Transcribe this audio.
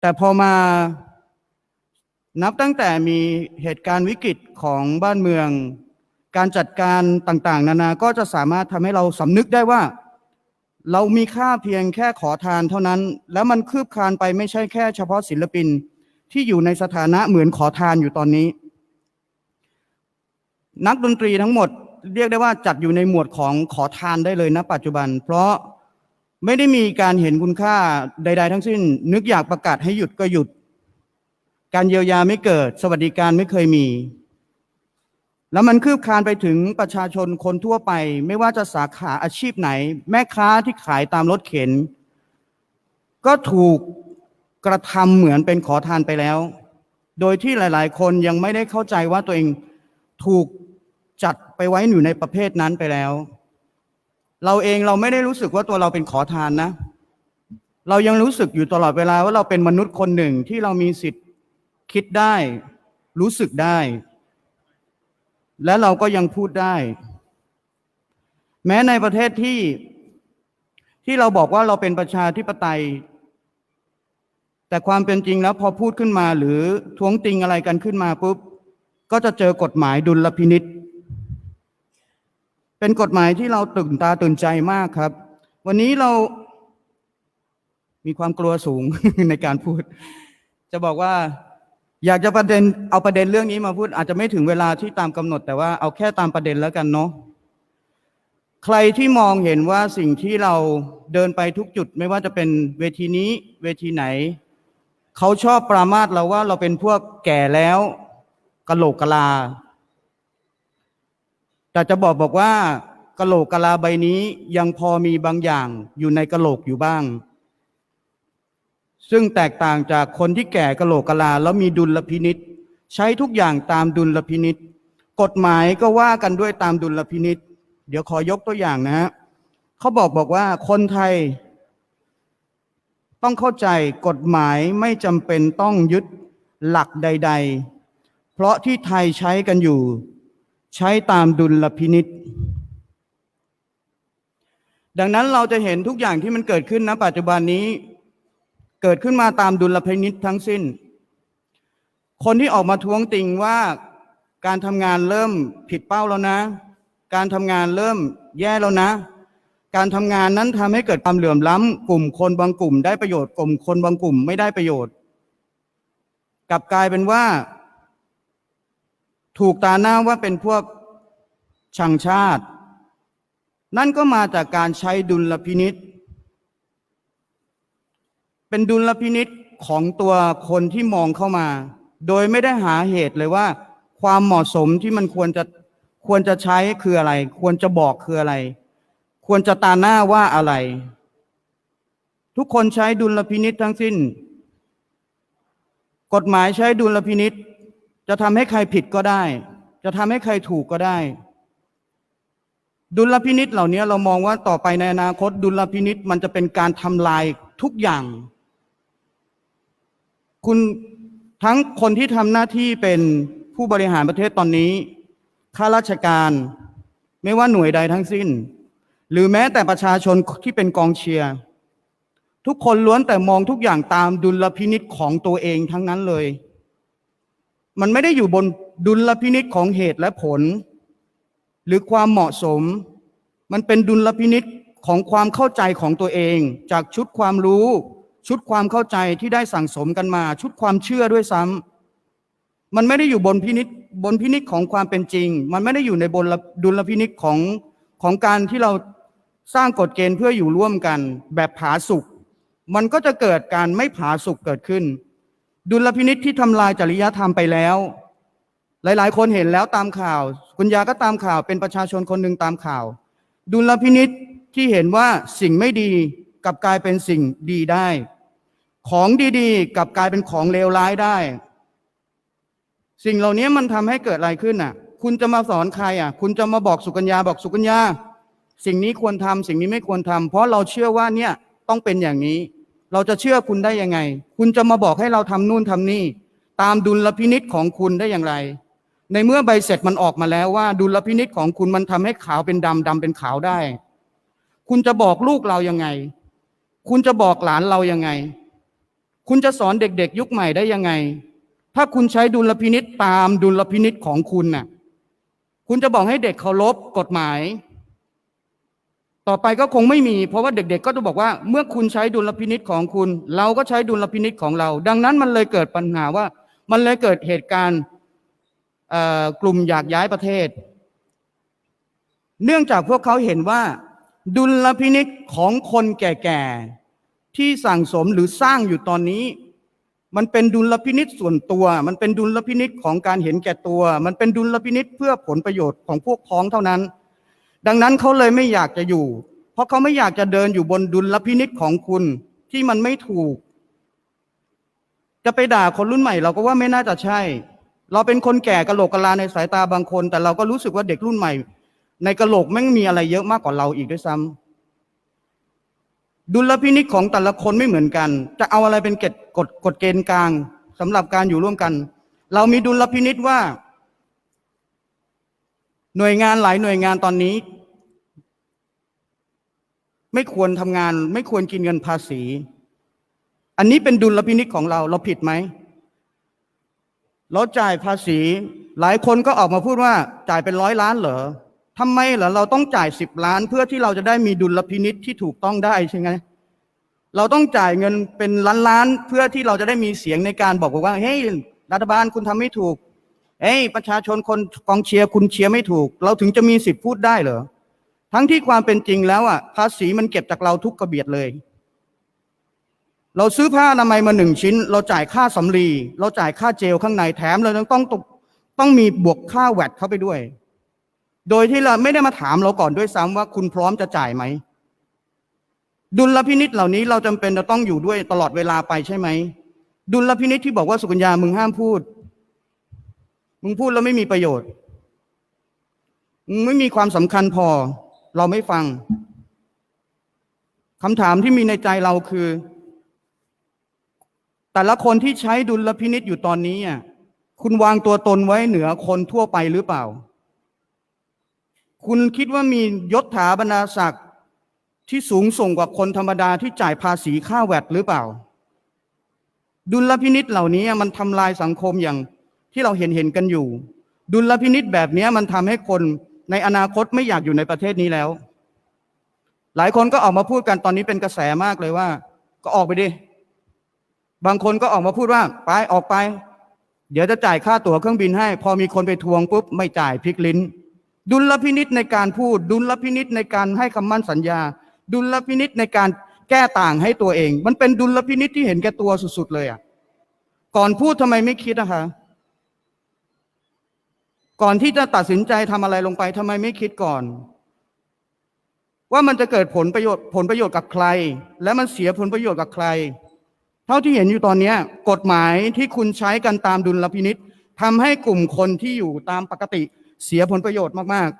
แต่พอมานับตั้งแต่มีเหตุการณ์วิกฤตของบ้านเมือง การจัดการต่างๆ นานาก็จะสามารถทำให้เราสำนึกได้ว่า เรามีค่าเพียงแค่ขอทานเท่านั้น แล้วมันคืบคลานไปไม่ใช่แค่เฉพาะศิลปินที่อยู่ในสถานะเหมือนขอทานอยู่ตอนนี้ นักดนตรีทั้งหมดเรียกได้ว่าจัดอยู่ในหมวดของขอทานได้เลยนะปัจจุบัน เพราะ ไม่ได้มีการเห็นคุณค่าใด ๆ ทั้งสิ้น นึกอยากประกาศให้หยุดก็หยุด การเยียวยาไม่เกิด สวัสดิการไม่เคยมี แล้วมันคืบคลานไปถึงประชาชนคนทั่วไป ไม่ว่าจะสาขาอาชีพไหน แม่ค้าที่ขายตามรถเข็น ก็ถูกกระทำเหมือนเป็นขอทานไปแล้ว โดยที่หลาย ๆ คนยังไม่ได้เข้าใจว่าตัวเองถูกจัดไปไว้อยู่ในประเภทนั้นไปแล้ว เราเองเราไม่ได้รู้สึกว่าตัวเราเป็นขอทานนะ เรายังรู้สึกอยู่ตลอดเวลาว่าเราเป็นมนุษย์คนหนึ่งที่เรามีสิทธิ์คิดได้ รู้สึกได้ และเราก็ยังพูดได้ แม้ในประเทศที่ที่เราบอกว่าเราเป็นประชาธิปไตย แต่ความเป็นจริงแล้วพอพูดขึ้นมาหรือท้วงติงอะไรกันขึ้นมาปุ๊บ ก็จะเจอกฎหมายดุลพินิษ์ เป็นกฎหมายที่เราตื่นตาตื่นใจมากครับ วันนี้เรามีความกลัวสูงในการพูด จะบอกว่า อยากจะประเด็นเอาประเด็นเรื่องนี้มาพูด อาจจะไม่ถึงเวลาที่ตามกำหนด แต่ว่าเอาแค่ตามประเด็นแล้วกันเนาะใครที่มองเห็นว่าสิ่งที่เราเดินไปทุกจุด ไม่ว่าจะเป็นเวทีนี้เวทีไหน เขาชอบปรามาสเราว่าเราเป็นพวกแก่แล้วกะโหลกกะลา แต่จะบอกบอกว่ากะโหลกกะลาใบนี้ยังพอมีบางอย่างอยู่ในกะโหลกอยู่บ้าง ซึ่งแตกต่างจากคนที่แก่กะโหลกกะลาแล้วมีดุลพินิษใช้ทุกอย่างตามดุลพินิษกฎหมายก็ว่ากันด้วยตามดุลพินิษเดี๋ยวขอยกตัวอย่างนะฮะเขาบอกบอกว่าคนไทย ต้องเข้าใจกฎหมายไม่จำเป็นต้องยึดหลักใด ๆ เพราะที่ไทยใช้กันอยู่ ใช้ตามดุลพินิษดังนั้นเราจะเห็นทุกอย่างที่มันเกิดขึ้นณปัจจุบันนี้ เกิดขึ้นมาตามดุลพินิษทั้งสิ้น คนที่ออกมาท้วงติงว่าการทำงานเริ่มผิดเป้าแล้วนะ การทำงานเริ่มแย่แล้วนะ การทำงานนั้นทำให้เกิดความเหลื่อมล้ำกลุ่มคนบางกลุ่มได้ประโยชน์กลุ่มคนบางกลุ่มไม่ได้ประโยชน์ กลับกลายเป็นว่า ถูกตาหน้าว่าเป็นพวกชังชาติ นั่นก็มาจากการใช้ดุลพินิษเป็นดุลพินิษของตัวคนที่มองเข้ามา โดยไม่ได้หาเหตุเลยว่า ความเหมาะสมที่มันควรจะควรจะใช้คืออะไร ควรจะบอกคืออะไร ควรจะตาหน้าว่าอะไร ทุกคนใช้ดุลพินิษทั้งสิ้น กฎหมายใช้ดุลพินิษ จะทำให้ใครผิดก็ได้ จะทำให้ใครถูกก็ได้ ดุลพินิษเหล่านี้เรามองว่าต่อไปในอนาคต ดุลพินิษมันจะเป็นการทำลายทุกอย่าง คุณทั้งคนที่ทำหน้าที่เป็นผู้บริหารประเทศตอนนี้ข้าราชการไม่ว่าหน่วยใดทั้งสิ้น หรือแม้แต่ประชาชนที่เป็นกองเชียร์ทุกคนล้วนแต่มองทุกอย่างตามดุลพินิษของตัวเองทั้งนั้นเลย มันไม่ได้อยู่บนดุลพินิษของเหตุและผล หรือความเหมาะสม มันเป็นดุลพินิษของความเข้าใจของตัวเอง จากชุดความรู้ ชุดความเข้าใจที่ได้สั่งสมกันมา ชุดความเชื่อด้วยซ้ำมันไม่ได้อยู่บนพินิษบนพินิษของความเป็นจริง มันไม่ได้อยู่ในบนดุลพินิษของของการที่เราสร้างกฎเกณฑ์เพื่ออยู่ร่วมกัน แบบผาสุกมันก็จะเกิดการไม่ผาสุกเกิดขึ้น ดุลพินิษที่ทำลายจริยธรรมไปแล้ว หลาย ๆ คนเห็นแล้วตามข่าว คุณยาก็ตามข่าวเป็นประชาชนคนหนึ่งตามข่าว ดุลพินิษที่เห็นว่าสิ่งไม่ดีกลับกลายเป็นสิ่งดีได้ ของดีๆกลับกลายเป็นของเลวร้ายได้ สิ่งเหล่านี้มันทำให้เกิดอะไรขึ้นอะ คุณจะมาสอนใครอะ คุณจะมาบอกสุกัญญาบอกสุกัญญาสิ่งนี้ควรทำสิ่งนี้ไม่ควรทำเพราะเราเชื่อว่าเนี่ยต้องเป็นอย่างนี้ เราจะเชื่อคุณได้ยังไง คุณจะมาบอกให้เราทำนู่นทำนี่ ตามดุลพินิษของคุณได้อย่างไร ในเมื่อใบเสร็จมันออกมาแล้วว่า ดุลพินิษของคุณมันทำให้ขาวเป็นดำดำเป็นขาวได้ คุณจะบอกลูกเรายังไง คุณจะบอกหลานเรายังไง คุณจะสอนเด็กๆ ยุคใหม่ได้ยังไง ถ้าคุณใช้ดุลพินิษตามดุลพินิษของคุณน่ะ คุณจะบอกให้เด็กเคารพกฎหมาย ต่อไปก็คงไม่มี เพราะว่าเด็กๆ ก็จะบอกว่า เมื่อคุณใช้ดุลพินิษของคุณ เราก็ใช้ดุลพินิษของเรา ดังนั้นมันเลยเกิดปัญหาว่า มันเลยเกิดเหตุการณ์กลุ่มอยากย้ายประเทศ เนื่องจากพวกเขาเห็นว่า ดุลพินิษของคนแก่ๆ ที่สั่งสมหรือสร้างอยู่ตอนนี้ มันเป็นดุลพินิษส่วนตัว มันเป็นดุลพินิษของการเห็นแก่ตัว มันเป็นดุลพินิษเพื่อผลประโยชน์ของพวกพ้องเท่านั้น ดังนั้นเขาเลยไม่อยากจะอยู่ เพราะเขาไม่อยากจะเดินอยู่บนดุลพินิษของคุณที่มันไม่ถูก จะไปด่าคนรุ่นใหม่ เราก็ว่าไม่น่าจะใช่ เราเป็นคนแก่กะโหลกกะลาในสายตาบางคน แต่เราก็รู้สึกว่าเด็กรุ่นใหม่ ในกะโหลกแม่งมีอะไรเยอะมากกว่าเราอีกด้วยซ้ำดุลพินิจของแต่ละคนไม่เหมือนกัน จะเอาอะไรเป็นเกฎกฎกฎเกณฑ์กลางสำหรับการอยู่ร่วมกัน เรามีดุลพินิษว่า หน่วยงานหลายหน่วยงานตอนนี้ ไม่ควรทำงาน ไม่ควรกินเงินภาษี อันนี้เป็นดุลพินิจของเรา เราผิดไหมเราจ่ายภาษี หลายคนก็ออกมาพูดว่า จ่ายเป็นร้อยล้านเหรอทำไมเหรอเราต้องจ่ายสิบล้าน เพื่อที่เราจะได้มีดุลพินิษที่ถูกต้องได้ใช่ไหมเราต้องจ่ายเงินเป็นล้านล้านเพื่อที่เราจะได้มีเสียงในการบอกว่าเฮ้ยรัฐบาลคุณทำไม่ถูก เฮ้ยประชาชนคนกองเชียร์คุณเชียร์ไม่ถูก เราถึงจะมีสิทธิ์พูดได้เหรอทั้งที่ความเป็นจริงแล้วอะภาษีมันเก็บจากเราทุกกระเบียดเลย เราซื้อผ้าอนามัยมาหนึ่งชิ้น เราจ่ายค่าสำลีเราจ่ายค่าเจลข้างในแถมเรายังต้องต้องต้องมีบวกค่าแวดเข้าไปด้วย โดยที่เราไม่ได้มาถามเราก่อนด้วยซ้ำว่าคุณพร้อมจะจ่ายไหมดุลพินิษเหล่านี้เราจำเป็นจะต้องอยู่ด้วยตลอดเวลาไปใช่ไหมดุลพินิษที่บอกว่าสุกัญญามึงห้ามพูด มึงพูดแล้วไม่มีประโยชน์ มึงไม่มีความสำคัญพอ เราไม่ฟังคำถามที่มีในใจเราคือ แต่ละคนที่ใช้ดุลพินิษอยู่ตอนนี้อะคุณวางตัวตนไว้เหนือคนทั่วไปหรือเปล่า คุณคิดว่ามียศถาบรรดาศักดิ์ที่สูงส่งกว่าคนธรรมดาที่จ่ายภาษีค่าแวดหรือเปล่า ดุลพินิษเหล่านี้มันทำลายสังคมอย่าง ที่เราเห็นเห็นกันอยู่ ดุลพินิษแบบนี้มันทำให้คนในอนาคตไม่อยากอยู่ในประเทศนี้แล้ว หลายคนก็ออกมาพูดกันตอนนี้เป็นกระแสมากเลยว่า ก็ออกไปดิ บางคนก็ออกมาพูดว่า ไปออกไป เดี๋ยวจะจ่ายค่าตั๋วเครื่องบินให้ พอมีคนไปทวงปุ๊บไม่จ่ายพลิกลิ้น ดุลพินิษในการพูด ดุลพินิษในการให้คำมั่นสัญญา ดุลพินิษในการแก้ต่างให้ตัวเอง มันเป็นดุลพินิษที่เห็นแก่ตัวสุด ๆ เลยอะ ก่อนพูดทำไมไม่คิดนะคะ ก่อนที่จะตัดสินใจทำอะไรลงไปทำไมไม่คิดก่อน ว่ามันจะเกิดผลประโยชน์ผลประโยชน์กับใคร และมันเสียผลประโยชน์กับใคร เท่าที่เห็นอยู่ตอนนี้กฎหมายที่คุณใช้กันตามดุลพินิษทำให้กลุ่มคนที่อยู่ตามปกติเสียผลประโยชน์มาก